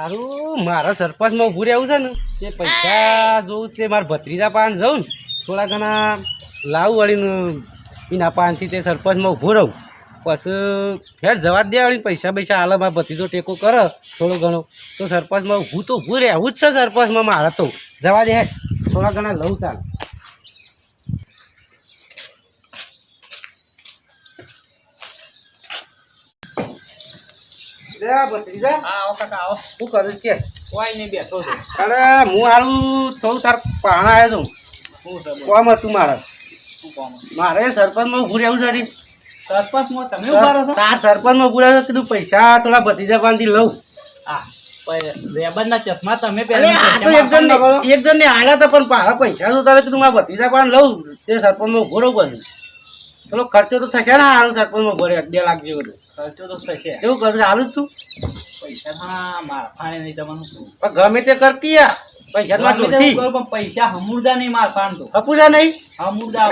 સારું મારા સરપંચમાં ઊભું રહેવું છે ને, તે પૈસા જોઉં તે મારા ભત્રીજા પાન જઉં ને, થોડા ઘણા લાવું વળીને એના પાનથી તે સરપંચમાં ઊભું રહું. પછી ફેર જવા દે વળી, પૈસા પૈસા હાલ મારા ભત્રીજો ટેકો કરે, થોડો ઘણો. તો સરપંચમાં ઊભું તો ઊભું રહેવું જ છે સરપંચમાં, મારા તો જવા દે હેઠ. થોડા ઘણા લઉં તાર લે ભત્રીજા આવો કાકા આવો શું કરું છે કોઈ નહીં બેઠો છો અરે હું હારું થોડું તાર પાણા આવ્યો છું શું છે બોલો? કોમ હતું મારે? મારે સરપંચમાં ઊભું રહેવું છે સરપંચમાં તમે ઊભા રહો છો? તાર સરપંચમાં ઊભું રહેવું છે કીધું પૈસા થોડા ભત્રીજા પાસેથી લઉં. હા રેબરના ચશ્મા તમે તો એક જણ ને હાલ્યા હતા પણ પૈસા તો તારે કીધું મારા ભત્રીજા પાન લઉં. તે સરપંચમાં ઊભો રહું ચલો ખર્ચો તો થશે ને હારું સરપંચમાં ભરે બે લાખ જેવું ખર્ચો તો થશે. એવું કરું હાલું જ તું. પૈસા નહીં તમારું પણ ગમે તે પૈસા તે કરું પણ પૈસા હમુરદા નહીં માર ફાણ તો. નહીં? હમુરદા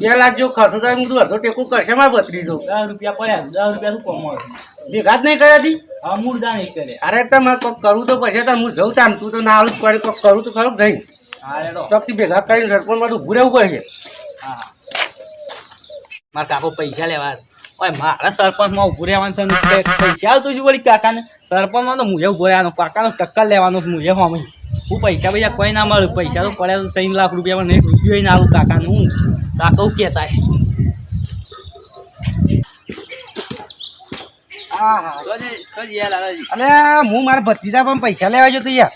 બે લાખ જેવો ખર્ચો થાય હું અડધો ટેકો કરશે મારા ભત્રીજો. દસ રૂપિયા પડ્યા દસ રૂપિયા શું કમાવો ભેગા જ નહીં કર્યા હતી હમુરદા નહીં કરે. અરે તમે કોક કરું તો પછી તો હું જઉં તામ તું તો ના આવું જ પડે કોક કરું તો ખરું નહીં. ચોકથી ભેગા કરીને સરપંચ માટે ઉભું રહેવું પડે હા. મારા કાકો પૈસા લેવા ઓય મારા સરપંચમાં ઊભું રહેવાનું છે પૈસા આવતું છું વળી કાકાને? સરપંચમાં તો મુજે ઊભો રહેવાનો કાકાનો ટક્કર લેવાનો છે મુજે હોમી હું પૈસા પૈસા કોઈ ના મળ્યું પૈસા તો પડ્યા તો ત્રણ લાખ રૂપિયા પણ એક રૂપિયો ના આવું કાકાનું હું? કાકા હું કહેતા અને હું મારા ભત્રીજા પણ પૈસા લેવા જતો યાર.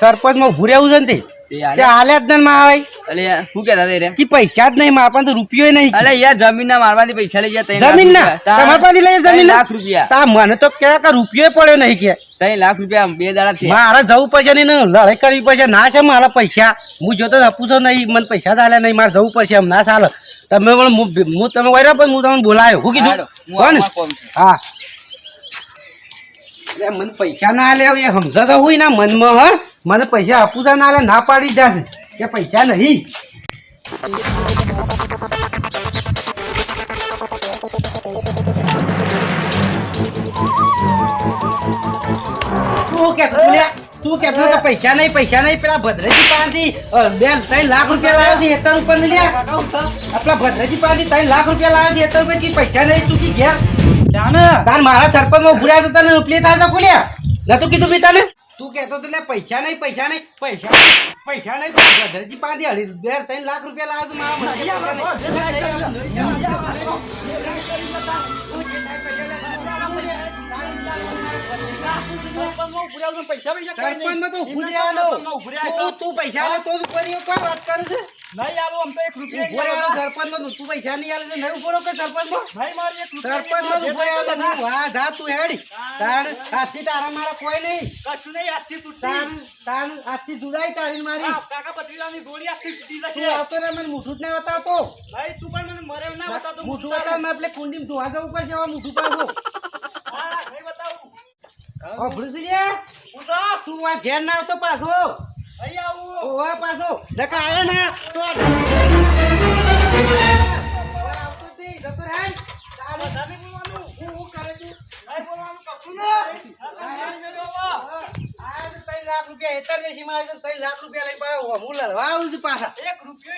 સરપંચમાં ઉભું રહેવું છે ને તે? તે તે જ નહીં મારા અલે શું કહેતા તે કે પૈસા જ નહીં મારા તો રૂપિયો નહીં. અલે યાર જમીન ના મારવાથી પૈસા લઈ ગયા જમીન ના તમારા પાસે લઈ જમીન લાખ રૂપિયા. તા મને તો કે કે રૂપિયો પડ્યો નહીં કે. ત્રણ લાખ રૂપિયા બે દાડા મારે જવું પડશે ને લડાઈ કરવી પડશે. ના છે મારા પૈસા. હું જોતો આપું છું નહીં મને પૈસા ચાલે નહીં મારે જવું પડશે એમ. ના ચાલે. તમે પણ હું તમે વર્યા પણ હું તમને બોલાયો. શું કીધું? હું. એટલે મને પૈસા ના આલે એ સમજાતા હોય ના મનમાં હા. મને પૈસા આપું ના આલે ના પાડી જશે. કે પૈસા નહીં. તું તું હતો પૈસા નહીં પૈસા નહીં. પેલા ભદ્રજી પાસેથી અ, બે લાખ રૂપિયા લાવ્યો છે હેતર ઉપર ને લ્યા. આપણા ભદ્રજી લાખ રૂપિયા લાવ્યો છે હેતર કે પૈસા નહીં તું કી ઘેર. તાર મારા સરપંચમાં ભૂર્યા તો તને ઉપલી થાય તો ખુલ્યા નતું કીધું બી તને? તું કહેતો તો લે પૈસા નહીં પૈસા નહીં પૈસા પૈસા નહીં ભદ્રજી પાસેથી અઢી બે ત્રણ લાખ રૂપિયા લાવ્યો તો મારા પૈસા તો પૈસા કોઈ વાત કરે છે? એક રૂપિયા ઊભો રહેવાનો સરપંચમાં તું પૈસા નહીં આલે નહીં ઊભો કે સરપંચમાં? નહીં મારી એક સરપંચમાં તો ઊભો રહેવાનો. હું વાહ, જા તું હેડ. તાણ. હાથથી તારા મારા કોઈ નહીં. કશું નહીં આજથી તૂટી. તાણ તાણ હાથથી જુદાઈ તારી મારી. કાકા પત્રીલાની ગોળી આજથી તૂટી તું આવતો ને મને મૂઠું જ ના બતાવતો. ભાઈ તું પણ મને મરે ના બતાવતો મૂઠું તારું. બતાવ ના એટલે કુંડીમાં ધોવા જવું પડશે હવે મૂઠું પાછું હા નહીં બતાવું. ઓ ભૂલી જઈએ તું આ ઘેર ના આવતો પાછો. ઓવા પાછો. નકા આવ્યો ને તો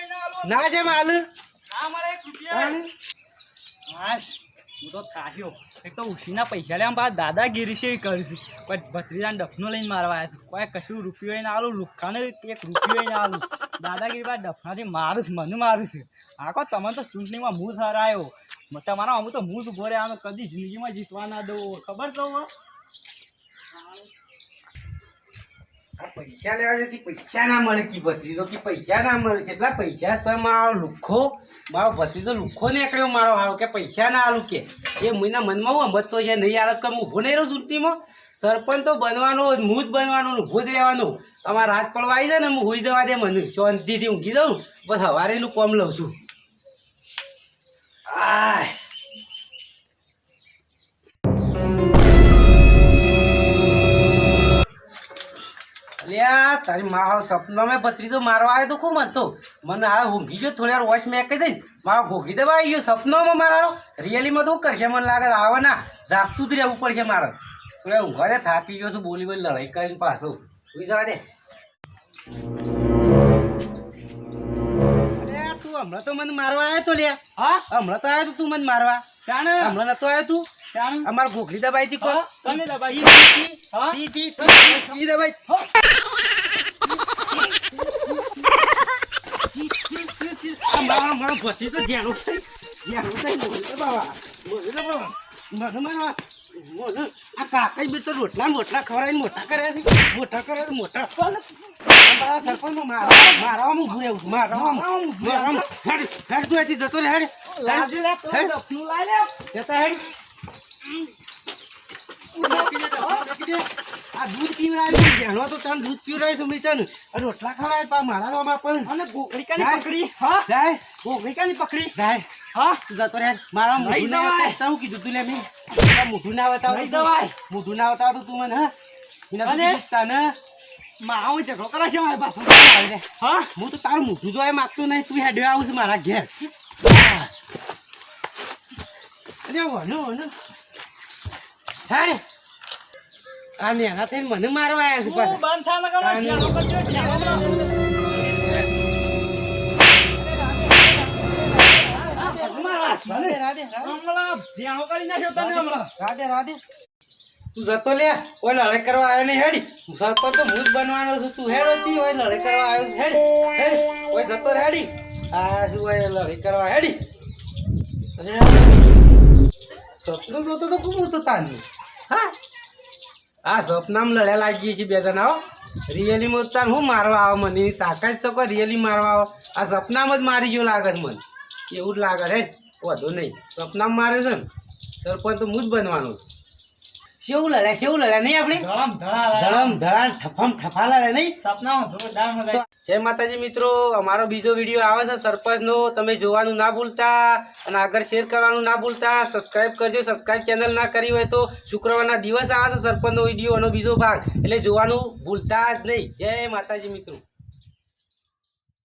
ને આવું. છે માલ. ના મળે એક રૂપિયા. હું તો થાક્યો. એક તો ઉશીના પૈસા લેવા પાછા દાદાગીરી છે કરીશ. પણ ભત્રીજાને ડફનો લઈને મારવા આવ્યા છે. કોઈ કશું રૂપિયો ના આલું, લુખાને એક રૂપિયો ના આલું. દાદાગીરી પાસે ડફનાથી મારું છે મને મારું છે. આખો તમે તો ચૂંટણીમાં હું હરાયો. તમારા અમુક તો હું જ ઊભો કદી જિંદગીમાં જીતવા ના દઉં. ખબર તો પૈસા લેવા જતી પૈસા ના મળે કે ભત્રીજો કે પૈસા ના મળે છે? એટલા પૈસા તો મારો લુખો, મારો ભત્રીજો લુખો નીકળ્યો મારો હારો કે પૈસા ના આલું કે. એ મહિના મનમાં હું સમજતો છે, નહીં આલત કે હું ઊભો નહીં રહું ચૂંટણીમાં. સરપંચ તો બનવાનો હું જ બનવાનું ઊભો જ રહેવાનું. અમારા રાત પડવા આવી જાય ને, હું હોઈ જવા દે મને. શાંતિથી ઊંઘી જાઉં, બસ સવારેનું કોમ લઉં છું. આય. અલ્યા તારી મારો સપનામાં ભત્રીજો મારવા આવ્યો તો ખૂબ હતો મને હાલ ઊંઘી ગયો થોડી વાર વોચ મેં કહી દઈ મારો ઘોઘી દેવા આવી ગયો સપનામાં મારાડો રિયલીમાં તો કરશે મને લાગે આવે ના જાગતું જ રહેવું પડશે મારે. થોડા ઊંઘવા દે થાકી ગયો છું બોલી બોલી લડાઈ કરીને પાછો. સુઈ જવા દે. હમણાં તો મને મારવા આવ્યો તો લ્યા. હા? હમણાં તો આવ્યો તો તું મને મારવા. હમણાં નતો આવ્યો તું? અમાર ગોખલી દબાઈ હતી કોને દબાઈ? દબાઈ. આ મારો મારો ભત્રીજો જ્યાંનો છે, જ્યાંનો છે, મોઢું દબાવા. મોઢું દબાવા. મને. મને. આ કાકાઈ બી તો રોટલા ને રોટલા ખવડાવીને મોટા કર્યા છે મોટા કર્યા મોટા મારવા મારવામાં ઊભું રહેવું છે. મારવામાં મારવામાં. હેડ હેડ તું અહીંથી જતો રહે હેડ તો હેડ. જતા હેડ આ દૂધ પીવડાવે છે. જેનો તો તને દૂધ પીવડાવે છે મેં તને આ રોટલા ખવડાવે પા મારા આમાં પણ. અને જાય. પકડી હા? જાય. ગોકળીકાની પકડી? જાય. હા? જતો રે મારા મોઢું ના. બતાવ કીધું તું લે મેં. મોઢું ના બતાવ દવાય. મોઢું ના બતાવ તો મને હા? અને? તને માવો ઝઘડો કરે છે મારી પાસે. હા. હું? તો તારું મોઢું જોવા માંગતો નહીં. તું હેડ્યો આવું છું મારા ઘેર. અરે વનો વનો હેડ. આ નેના થઈને મને મારવા આવ્યા છે તું પાછા. બંધ થા આનું. જ્યાંનો કરજો. રાધે રાધે તું જતો લે ઓય લડાઈ કરવા આવ્યો નહીં હેડી. સરપંચ તો હું જ બનવાનો છું તું હેડ હતી ઓય લડાઈ કરવા આવ્યો છે હેડ હેડ. ઓય જતો રે હેડી. આ શું ઓય લડાઈ કરવા હેડી. સપનું જોતો તો ખૂબ હતો તાનું. હા? આ સપનામાં લડ્યા લાગી છે બે જણા હો. રિયલીમાં તાર હું મારવા આવો મને? એની તાકાત શકો રિયલી મારવા આવો? આ સપનામાં જ મારી ગયો લાગે છે મને. એવું જ લાગે છે વધુ નહીં. સપનામાં મારે છે ને, સરપંચ તો હું જ બનવાનું છું. શેવું લડ્યા શેવું લડ્યા નહીં આપણે? ધડા ધડમ ધડામ ઠફમ ઠફાલા લે નહીં? સપનામાં જોરદાર મજા જય માતાજી મિત્રો અમારો બીજો વીડિયો આવે છે સરપંચનો. તમે જોવાનું ના ભૂલતા અને આગળ શેર કરવાનું ના ભૂલતા. સબસ્ક્રાઇબ કરજો સબસ્ક્રાઇબ ચેનલ ના કરી હોય તો શુક્રવારના દિવસ આવે છે સરપંચનો વીડિયો એનો બીજો ભાગ. એટલે જોવાનું ભૂલતા જ નહીં. જય માતાજી મિત્રો.